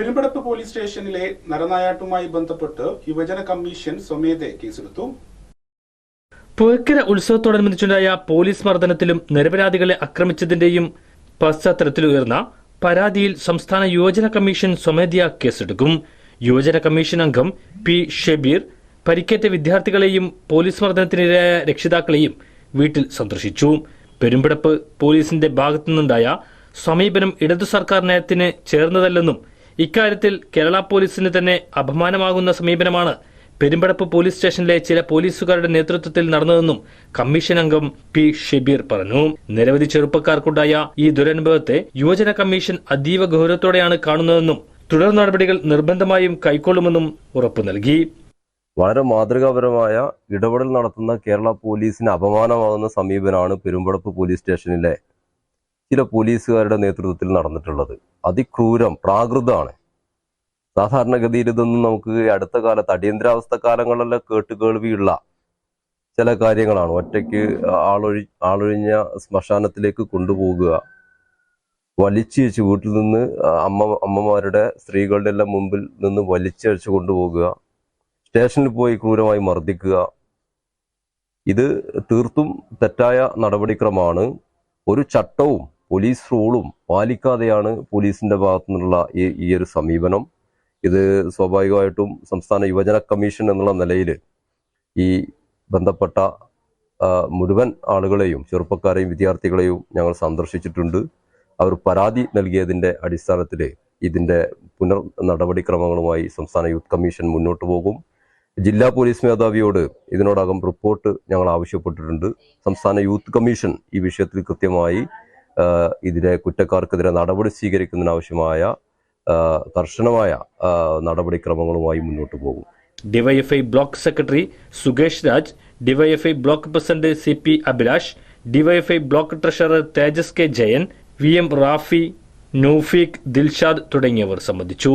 Perumpadappu police സ്റ്റേഷനിലെ നരനായാട്ടുമായി ബന്ധപ്പെട്ട് യുവജന കമ്മീഷൻ സ്വമേധ കേസെടുത്തു. പുഴക്കര ഉത്സവത്തോടനുബന്ധിച്ചുണ്ടായ പോലീസ് മർദ്ദനത്തിലും നിരപരാധികളെ ആക്രമിച്ചതിന്റെയും പശ്ചാത്തലത്തിൽ ഉയർന്ന പരാതിയിൽ സംസ്ഥാന യുവജന കമ്മീഷൻ സ്വമേധയാ കേസെടുക്കും. യുവജന കമ്മീഷൻ അംഗം പി ഷെബീർ പരിക്കേറ്റ വിദ്യാർത്ഥികളെയും പോലീസ് മർദ്ദനത്തിനിരയായ രക്ഷിതാക്കളെയും വീട്ടിൽ സന്ദർശിച്ചു. പെരുമ്പടപ്പ് പോലീസിന്റെ ഭാഗത്തുനിന്നുണ്ടായ സമീപനം ഇടതു സർക്കാർ നയത്തിന് ചേർന്നതല്ലെന്നും ഇക്കാര്യത്തിൽ കേരള പോലീസിന് തന്നെ അപമാനമാകുന്ന സമീപനമാണ്. പെരുമ്പടപ്പ് പോലീസ് സ്റ്റേഷനിലെ ചില പോലീസുകാരുടെ നേതൃത്വത്തിൽ നടന്നതെന്നും കമ്മീഷൻ അംഗം പി ഷബീർ പറഞ്ഞു. നിരവധി ചെറുപ്പക്കാർക്കുണ്ടായ ഈ ദുരനുഭവത്തെ യുവജന കമ്മീഷൻ അതീവ ഗൗരവത്തോടെയാണ് കാണുന്നതെന്നും തുടർ നടപടികൾ നിർബന്ധമായും കൈക്കൊള്ളുമെന്നും ഉറപ്പു നൽകി. വളരെ മാതൃകാപരമായ ഇടപെടൽ നടത്തുന്ന കേരള പോലീസിന് അപമാനമാകുന്ന സമീപനമാണ് പെരുമ്പടപ്പ് പോലീസ് സ്റ്റേഷനിലെ ചില പോലീസുകാരുടെ നേതൃത്വത്തിൽ നടന്നിട്ടുള്ളത്. അതിക്രൂരം പ്രാകൃതമാണ്. സാധാരണഗതിയിൽ ഇതൊന്നും നമുക്ക് അടുത്ത കാലത്ത് അടിയന്തരാവസ്ഥ കാലങ്ങളിലെല്ലാം കേട്ട് കേൾവിയുള്ള ചില കാര്യങ്ങളാണ്. ഒറ്റയ്ക്ക് ആളൊഴി ആളൊഴിഞ്ഞ ശ്മശാനത്തിലേക്ക് കൊണ്ടുപോകുക. വലിച്ചയച്ച് വീട്ടിൽ നിന്ന് അമ്മ അമ്മമാരുടെ സ്ത്രീകളുടെ എല്ലാം മുമ്പിൽ നിന്ന് വലിച്ചയച്ച് കൊണ്ടുപോകുക. സ്റ്റേഷനിൽ പോയി ക്രൂരമായി മർദ്ദിക്കുക. ഇത് തീർത്തും തെറ്റായ നടപടിക്രമമാണ്. ഒരു ചട്ടവും പോലീസ് റൂളും പാലിക്കാതെയാണ് പോലീസിന്റെ ഭാഗത്തു നിന്നുള്ള ഈ ഒരു സമീപനം. ഇത് സ്വാഭാവികമായിട്ടും സംസ്ഥാന യുവജന കമ്മീഷൻ എന്നുള്ള നിലയിൽ ഈ ബന്ധപ്പെട്ട മുഴുവൻ ആളുകളെയും ചെറുപ്പക്കാരെയും വിദ്യാർത്ഥികളെയും ഞങ്ങൾ സന്ദർശിച്ചിട്ടുണ്ട്. അവർ പരാതി നൽകിയതിന്റെ അടിസ്ഥാനത്തിൽ ഇതിന്റെ പുനർ നടപടിക്രമങ്ങളുമായി സംസ്ഥാന യൂത്ത് കമ്മീഷൻ മുന്നോട്ട് പോകും. ജില്ലാ പോലീസ് മേധാവിയോട് ഇതിനോടകം റിപ്പോർട്ട് ഞങ്ങൾ ആവശ്യപ്പെട്ടിട്ടുണ്ട്. സംസ്ഥാന യൂത്ത് കമ്മീഷൻ ഈ വിഷയത്തിൽ കൃത്യമായി ആ, ഇതിലെ കുറ്റക്കാർക്കെതിരെ നടപടി സ്വീകരിക്കുന്നതിനാവശ്യമായ കർശനമായ നടപടിക്രമങ്ങളുമായി മുന്നോട്ട് പോകും. DYFI block secretary Sukesh Raj DYFI block president C P Abhilash DYFI block treasurer Thejas K Jayan V M Rafi Naufeeq Dilshad തുടങ്ങിയവർ സംബന്ധിച്ചു.